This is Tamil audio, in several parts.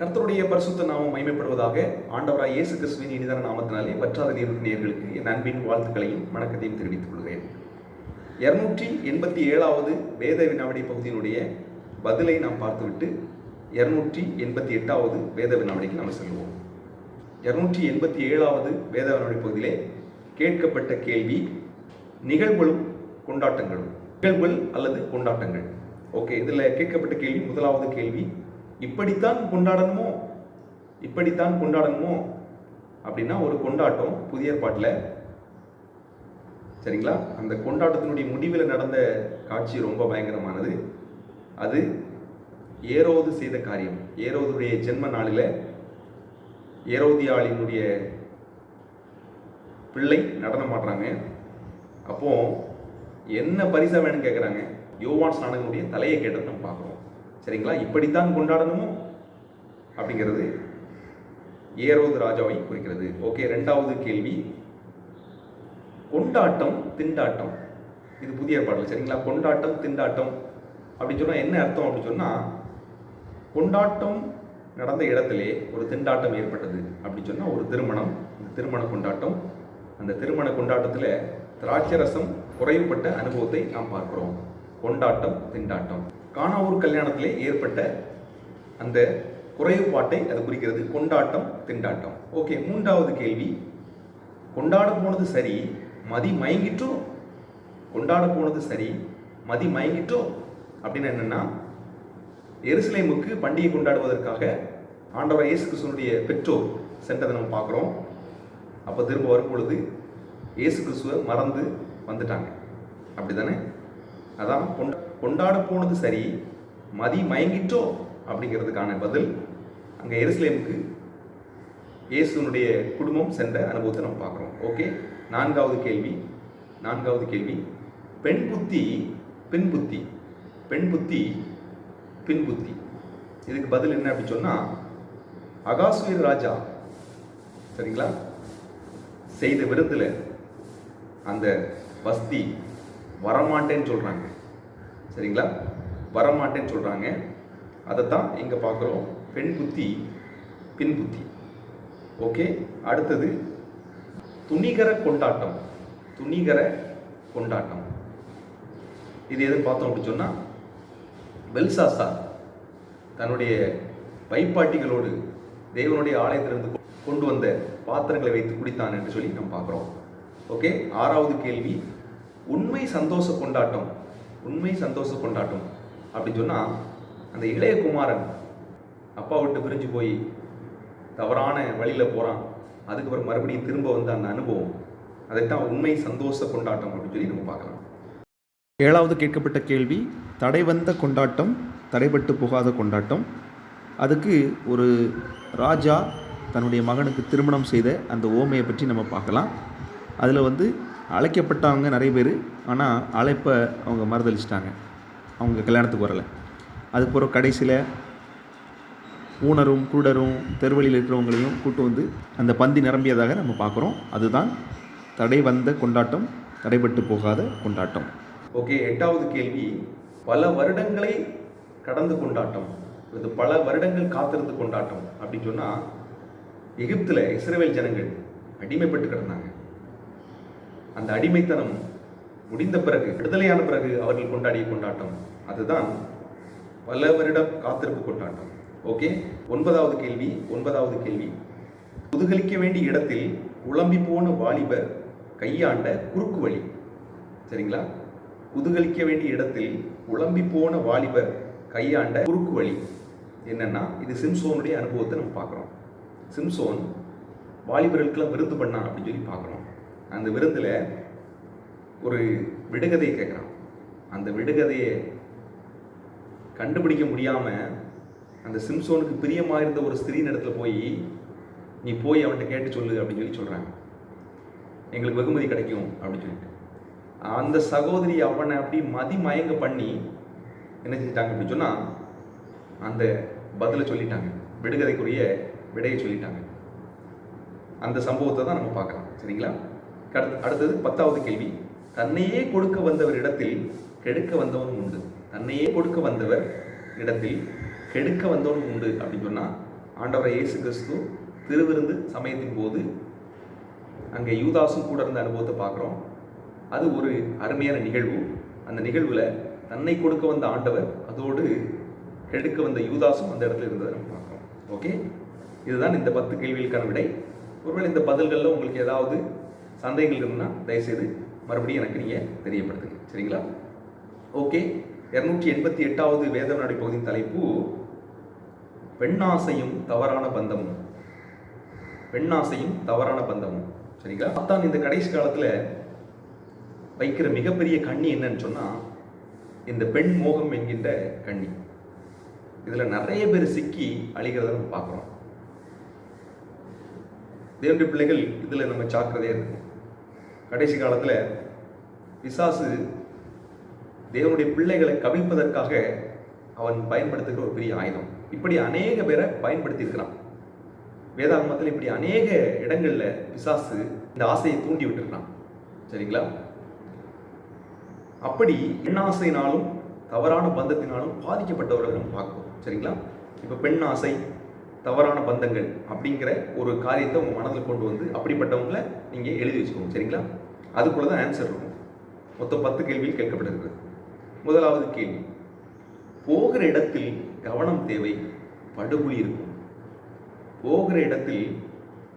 கர்த்தருடைய பரிசுத்த நாமம் மைமைப்படுவதாக ஆண்டவராய் இயேசு கிறிஸ்துவின் இனிதான நாமத்தினாலே வற்றாத நேர்களுக்கு என் அன்பின் வாழ்த்துக்களையும் வணக்கத்தையும் தெரிவித்துக் கொள்கிறேன். இரநூற்றி எண்பத்தி ஏழாவது வேத வினாவடி பகுதியினுடைய பதிலை நாம் பார்த்துவிட்டு இருநூற்றி எண்பத்தி எட்டாவது வேத வினாவடிக்கு நாம் செல்வோம். இருநூற்றி எண்பத்தி ஏழாவது வேத வினாவடி பகுதியிலே கேட்கப்பட்ட கேள்வி நிகழ்வுகளும் கொண்டாட்டங்களும். நிகழ்வுகள் அல்லது கொண்டாட்டங்கள். ஓகே இதில் கேட்கப்பட்ட கேள்வி முதலாவது கேள்வி இப்படித்தான் கொண்டாடணுமோ? இப்படித்தான் கொண்டாடணுமோ? அப்படின்னா ஒரு கொண்டாட்டம் புதிய ஏற்பாட்டில். சரிங்களா? அந்த கொண்டாட்டத்தினுடைய முடிவில் நடந்த காட்சி ரொம்ப பயங்கரமானது. அது ஏரோது செய்த காரியம். ஏரோதுடைய ஜென்ம நாளில் ஏரோதியாளினுடைய பிள்ளை நடனம் ஆடுறாங்க. அப்போ என்ன பரிசா வேணும்னு கேட்குறாங்க யோவான் ஸ்நானகனுடைய தலையை கேட்டது நம்ம பார்க்குறோம். சரிங்களா? இப்படித்தான் கொண்டாடணுமோ? அப்படிங்கிறது ஏரோது ராஜாவை குறிக்கிறது. ஓகே ரெண்டாவது கேள்வி. கொண்டாட்டம் திண்டாட்டம். இது புதிய ஏற்பாடு சரிங்களா? கொண்டாட்டம் திண்டாட்டம். அப்படின்னு சொன்னால் என்ன அர்த்தம் அப்படின்னு சொன்னால் கொண்டாட்டம் நடந்த இடத்திலே ஒரு திண்டாட்டம் ஏற்பட்டது அப்படின்னு சொன்னால் ஒரு திருமணம். இந்த திருமண கொண்டாட்டம் அந்த திருமண கொண்டாட்டத்தில் திராட்சரசம் குறைவுபட்ட அனுபவத்தை நாம் பார்க்கிறோம். கொண்டாட்டம் திண்டாட்டம். காணாவூர் கல்யாணத்திலே ஏற்பட்ட அந்த குறைவுபாட்டை அது குறிக்கிறது கொண்டாட்டம் திண்டாட்டம். ஓகே மூன்றாவது கேள்வி. கொண்டாட போனது சரி மதி மயங்கிட்டோ கொண்டாட போனது சரி மதி மயங்கிட்டோ அப்படின்னு என்னன்னா எருசலேமுக்கு பண்டிகை கொண்டாடுவதற்காக ஆண்டவர் இயேசு கிறிஸ்துவனுடைய பெற்றோர் சென்றதை நம்ம பார்க்குறோம். அப்போ திரும்ப வரும் பொழுது இயேசு கிறிஸ்துவை மறந்து வந்துட்டாங்க. அப்படி தானே அதான் கொண்ட கொண்டாட போனது சரி மதி மயங்கிட்டோ அப்படிங்கிறதுக்கான பதில் அங்கே எருசலேமுக்கு இயேசுனுடைய குடும்பம் சென்ற அனுபவத்தை நம்ம பார்க்குறோம். ஓகே? நான்காவது கேள்வி நான்காவது கேள்வி. பெண் புத்தி பின் புத்தி பெண் புத்தி பின் புத்தி. இதுக்கு பதில் என்ன அப்படின்னு சொன்னால் அகாசுயர் ராஜா சரிங்களா? செய்த விருந்தில் அந்த வஸ்தி வரமாட்டேன்னு சொல்கிறாங்க சரிங்களா? வரமாட்டேன்னு சொல்கிறாங்க அதைத்தான் இங்கே பார்க்குறோம். பெண் புத்தி பின் புத்தி. ஓகே? அடுத்தது துணிகர கொண்டாட்டம். துணிகர கொண்டாட்டம். இது எதுன்னு பார்த்தோம் அப்படின்னு சொன்னால் பெல்சாசா தன்னுடைய வைப்பாட்டிகளோடு தேவனுடைய ஆலயத்திலிருந்து கொண்டு வந்த பாத்திரங்களை வைத்து குடித்தான் என்று சொல்லி நம்ம பார்க்குறோம். ஓகே? ஆறாவது கேள்வி உண்மை சந்தோஷ கொண்டாட்டம். உண்மை சந்தோஷ கொண்டாட்டம். அப்படின்னு சொன்னால் அந்த இளைய குமாரன் அப்பா விட்டு பிரிஞ்சு போய் தவறான வழியில் போகிறான் அதுக்கப்புறம் மறுபடியும் திரும்ப வந்த அந்த அனுபவம். அதைத்தான் உண்மை சந்தோஷ கொண்டாட்டம் அப்படின்னு சொல்லி நம்ம பார்க்கலாம். ஏழாவது கேட்கப்பட்ட கேள்வி தடை வந்த கொண்டாட்டம் தடைபட்டு போகாத கொண்டாட்டம். அதுக்கு ஒரு ராஜா தன்னுடைய மகனுக்கு திருமணம் செய்த அந்த ஓமையை பற்றி நம்ம பார்க்கலாம். அதில் வந்து அழைக்கப்பட்டவங்க நிறைய பேர் ஆனால் அழைப்பை அவங்க மறுதளிச்சிட்டாங்க அவங்க கல்யாணத்துக்கு வரலை. அதுக்கப்புறம் கடைசியில் ஊனரும் குருடரும் தெருவழியில் இருக்கிறவங்களையும் கூட்டு வந்து அந்த பந்தி நிரம்பியதாக நம்ம பார்க்குறோம். அதுதான் தடை வந்த கொண்டாட்டம் தடைபட்டு போகாத கொண்டாட்டம். ஓகே எட்டாவது கேள்வி. பல வருடங்களை கடந்து கொண்டாட்டம். இது பல வருடங்கள் காத்திருந்து கொண்டாட்டம். அப்படின்னு சொன்னால் எகிப்தில் இஸ்ரேவேல் ஜனங்கள் அடிமைப்பட்டு கிடந்தாங்க. அந்த அடிமைத்தனம் முடிந்த பிறகு விடுதலையான பிறகு அவர்கள் கொண்டாடிய கொண்டாட்டம். அதுதான் பல வருடம் காத்திருப்பு கொண்டாட்டம். ஓகே ஒன்பதாவது கேள்வி ஒன்பதாவது கேள்வி. புதுகலிக்க வேண்டிய இடத்தில் குழம்பி போன வாலிபர் கையாண்ட குறுக்கு வழி. சரிங்களா? புதுகலிக்க வேண்டிய இடத்தில் குழம்பி போன வாலிபர் கையாண்ட குறுக்கு வழி. என்னன்னா இது சிம்சோனுடைய அனுபவத்தை நம்ம பார்க்குறோம். சிம்சோன் வாலிபர்களுக்கெல்லாம் விருந்து பண்ணான் அப்படின்னு சொல்லி பார்க்குறோம். அந்த விருந்தில் ஒரு விடுகதையை கேட்குறான். அந்த விடுகதையை கண்டுபிடிக்க முடியாமல் அந்த சிம்சோனுக்கு பிரியமாக இருந்த ஒரு ஸ்திரீன் இடத்துல போய் நீ போய் அவன்கிட்ட கேட்டு சொல்லு அப்படின்னு சொல்லி சொல்கிறாங்க எங்களுக்கு வெகுமதி கிடைக்கும் அப்படின்னு சொல்லிட்டு. அந்த சகோதரி அவனை அப்படி மதிமயங்க பண்ணி என்ன செஞ்சிட்டாங்க அப்படின்னு சொன்னால் அந்த பதிலை சொல்லிட்டாங்க. விடுகதைக்குரிய விடையை சொல்லிட்டாங்க. அந்த சம்பவத்தை தான் நம்ம பார்க்கலாம். சரிங்களா? அடுத்தது பத்தாவது கேள்வி. தன்னையே கொடுக்க வந்தவர் இடத்தில் கெடுக்க வந்தவனும் உண்டு. தன்னையே கொடுக்க வந்தவர் இடத்தில் கெடுக்க வந்தவனும் உண்டு அப்படின்னு சொன்னால் ஆண்டவரை இயேசு கிறிஸ்து திருவிருந்து சமயத்தின் போது அங்கே யூதாசும் கூட இருந்த அனுபவத்தை பார்க்குறோம். அது ஒரு அருமையான நிகழ்வு. அந்த நிகழ்வில் தன்னை கொடுக்க வந்த ஆண்டவர் அதோடு கெடுக்க வந்த யூதாசும் அந்த இடத்துல இருந்ததை நம்ம பார்க்குறோம். ஓகே? இதுதான் இந்த பத்து கேள்விகளுக்கான விடை. ஒருவேளை இந்த பதில்களில் உங்களுக்கு ஏதாவது சந்தேகங்கள் இருந்ததுன்னா தயவுசெய்து மறுபடியும் எனக்கு நீங்கள் தெரியப்படுத்துங்க. சரிங்களா? ஓகே இரநூற்றி எண்பத்தி எட்டாவது வேதவநாடி பகுதியின் தலைப்பு பெண்ணாசையும் தவறான பந்தமும். பெண்ணாசையும் தவறான பந்தமும். சரிங்களா? அத்தான் இந்த கடைசி காலத்தில் வைக்கிற மிகப்பெரிய கண்ணி என்னன்னு சொன்னால் இந்த பெண் மோகம் என்கின்ற கண்ணி. இதில் நிறைய பேர் சிக்கி அழிகிறத நம்ம பார்க்குறோம். தேவனுடைய பிள்ளைகள் இதில் நம்ம ஜாக்கிரதையாக இருக்கணும். கடைசி காலத்தில் பிசாசு தேவனுடைய பிள்ளைகளை கவிழ்ப்பதற்காக அவன் பயன்படுத்துகிற ஒரு பெரிய ஆயுதம். இப்படி அநேக பேரை பயன்படுத்தியிருக்கிறான். வேதாகமத்தில் இப்படி அநேக இடங்களில் பிசாசு இந்த ஆசையை தூண்டி விட்டுருக்கிறான். சரிங்களா? அப்படி எண்ணாசையினாலும் தவறான பந்தத்தினாலும் பாதிக்கப்பட்டவர்களை நம்ம பார்க்கிறோம். சரிங்களா? இப்போ பெண் ஆசை தவறான பந்தங்கள் அப்படிங்கிற ஒரு காரியத்தை உங்கள் மனதில் கொண்டு வந்து அப்படிப்பட்டவங்களை நீங்கள் எழுதி வச்சுக்கோங்க சரிங்களா? அதுக்குள்ள தான் ஆன்சர் இருக்கும். மொத்தம் பத்து கேள்வியில் கேட்கப்பட்டிருக்கு முதலாவது கேள்வி. போகிற இடத்தில் கவனம் தேவை படுகுழி இருக்கும். போகிற இடத்தில்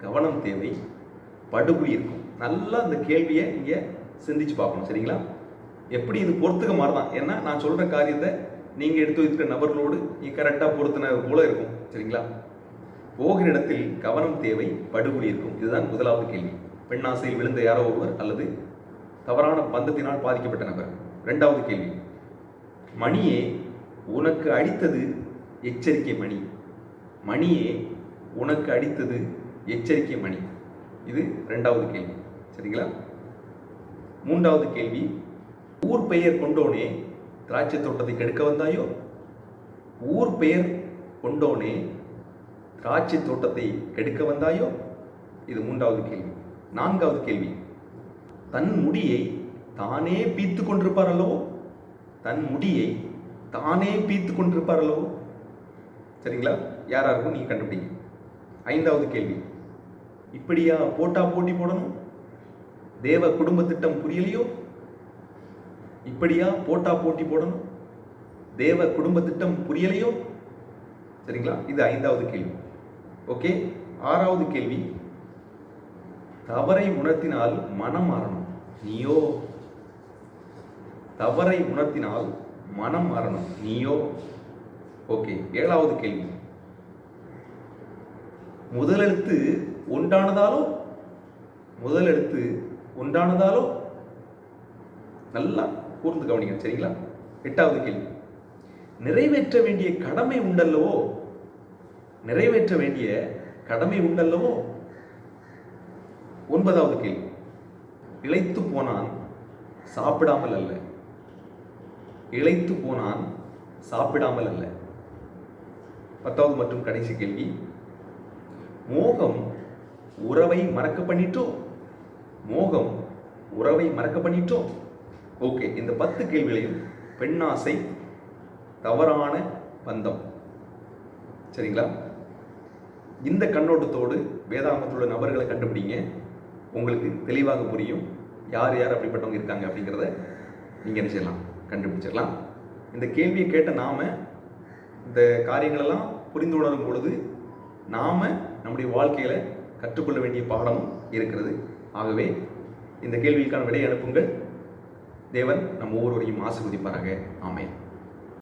கவனம் தேவை படுகுழி இருக்கும். நல்லா அந்த கேள்வியை இங்கே சிந்திச்சு பார்க்கணும் சரிங்களா? எப்படி இது பொறுத்துக்க மாதிரி தான் ஏன்னா நான் சொல்கிற காரியத்தை நீங்கள் எடுத்து வைக்கிற நபர்களோடு நீ கரெக்டாக பொருத்தின போல இருக்கும் சரிங்களா? போகிற இடத்தில் கவனம் தேவை படுகொலி இருக்கும். இதுதான் முதலாவது கேள்வி. பெண்ணாசையில் விழுந்த யாரோ ஒருவர் அல்லது தவறான பந்தத்தினால் பாதிக்கப்பட்ட நபர். ரெண்டாவது கேள்வி. மணியே உனக்கு அடித்தது எச்சரிக்கை மணி. மணியே உனக்கு அடித்தது எச்சரிக்கை மணி. இது ரெண்டாவது கேள்வி. சரிங்களா? மூன்றாவது கேள்வி. ஊர் பெயர் கொண்டோனே திராட்சை தோட்டத்தை கெடுக்க வந்தாயோ? ஊர் பெயர் கொண்டோனே காட்சி தோட்டத்தை கெடுக்க வந்தாயோ? இது மூன்றாவது கேள்வி. நான்காவது கேள்வி. தன் முடியை தானே பீத்து கொண்டிருப்பார் அல்லவோ தன் முடியை தானே பீத்து கொண்டிருப்பார் அல்லவோ சரிங்களா? யாரா இருக்கும்? நீங்க கண்டுபிடிங்க. ஐந்தாவது கேள்வி. இப்படியா போட்டா போட்டி போடணும்? தேவ குடும்ப திட்டம் புரியலையோ? இப்படியா போட்டா போட்டி போடணும்? தேவ குடும்ப திட்டம் புரியலையோ? சரிங்களா? இது ஐந்தாவது கேள்வி. ஓகே? ஆறாவது கேள்வி. தவறை உணர்த்தினால் மனம் மாறணும். நீயோ? தவறை உணர்த்தினால் மனம் மாறணும். நீயோ? ஓகே ஏழாவது கேள்வி. முதலெழுத்து ஒன்றானதாலோ முதலெழுத்து ஒன்றானதாலோ நல்லா கூர்ந்து கவனிங்க சரிங்களா? எட்டாவது கேள்வி. நிறைவேற்ற வேண்டிய கடமை உண்டல்லவோ? நிறைவேற்ற வேண்டிய கடமை உண்டல்லவோ? ஒன்பதாவது கேள்வி. இழைத்து போனான் சாப்பிடாமல் அல்ல. இழைத்து போனான் சாப்பிடாமல் அல்ல. பத்தாவது மற்றும் கடைசி கேள்வி. மோகம் உறவை மறக்க பண்ணிட்டோ? மோகம் உறவை மறக்க பண்ணிட்டோ? ஓகே இந்த பத்து கேள்விகளையும் பெண்ணாசை தவறான பந்தம். சரிங்களா? இந்த கண்ணோட்டத்தோடு வேதாகமத்தில் உள்ள நபர்களை கண்டுபிடிங்க. உங்களுக்கு தெளிவாக புரியும். யார் யார் அப்படிப்பட்டவங்க இருக்காங்க அப்படிங்கிறத நீங்கள் என்ன செய்யலாம்? கண்டுபிடிச்சிடலாம். இந்த கேள்வியை கேட்ட நாம் இந்த காரியங்களெல்லாம் புரிந்து உணரும் பொழுது நாம் நம்முடைய வாழ்க்கையில் கற்றுக்கொள்ள வேண்டிய பாடமும் இருக்கிறது. ஆகவே இந்த கேள்விக்கான விடை அனுப்புங்கள். தேவன் நம் ஒவ்வொருவரையும் ஆசிர்வதிப்பாராக. ஆமேன்.